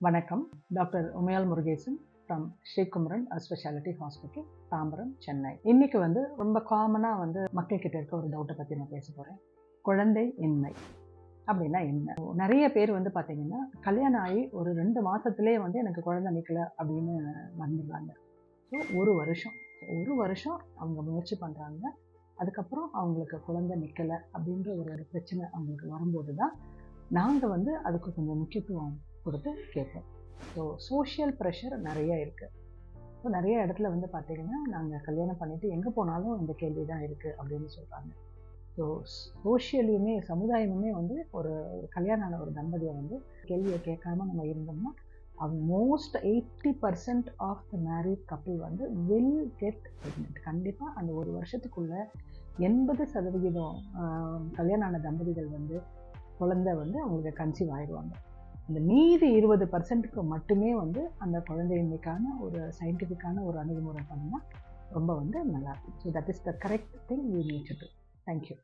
வணக்கம். Doctor Umayal Murugesan from Srikumaran speciality hospital Tambaram Chennai. இன்னைக்கு வந்து ரொம்ப காமனாக வந்து மக்கள் கிட்ட இருக்க ஒரு டவுட்டை பற்றி நான் பேச போகிறேன் குழந்தை இன்மை அப்படின்னா என்ன? நிறைய பேர் வந்து பார்த்தீங்கன்னா கல்யாணம் ஆகி ஒரு ரெண்டு மாதத்துலேயே வந்து எனக்கு குழந்தை நிற்கல அப்படின்னு மறந்துடுறாங்க. ஸோ ஒரு வருஷம். ஒரு வருஷம் அவங்க முயற்சி பண்ணுறாங்க அதுக்கப்புறம் அவங்களுக்கு குழந்தை நிற்கலை அப்படின்ற ஒரு பிரச்சனை அவங்களுக்கு வரும்போது தான் நாங்கள் வந்து அதுக்கு கொஞ்சம் முக்கியத்துவம் கொடுத்து கேட்போம். ஸோ சோஷியல் ப்ரெஷர் நிறைய இருக்குது ஸோ நிறைய இடத்துல வந்து பார்த்தீங்கன்னா நாங்கள் கல்யாணம் பண்ணிவிட்டு எங்கே போனாலும் இந்த கேள்வி தான் இருக்குது அப்படின்னு சொல்கிறாங்க ஸோ சோஷியலியுமே சமுதாயமுமே வந்து ஒரு கல்யாணம் ஆன ஒரு தம்பதியை வந்து கேள்வியை கேட்காம நம்ம இருந்தோம்னா most eighty percent of the married couple வந்து வில் கெட் ப்ரெக்னென்ட் கண்டிப்பாக அந்த ஒரு வருஷத்துக்குள்ளே எண்பது சதவிகிதம் கல்யாணம் ஆன தம்பதிகள் வந்து குழந்தை வந்து அவங்களுக்கு கன்சீவ் ஆயிடுவாங்க. இந்த மீதி இருபது பர்சன்ட்டுக்கு மட்டுமே வந்து அந்த குழந்தையின்மைக்கான ஒரு சயின்டிஃபிக்கான ஒரு அணுகுமுறை பண்ணால் ரொம்ப வந்து நல்லாயிருக்கும் so that is the correct thing you need to thank you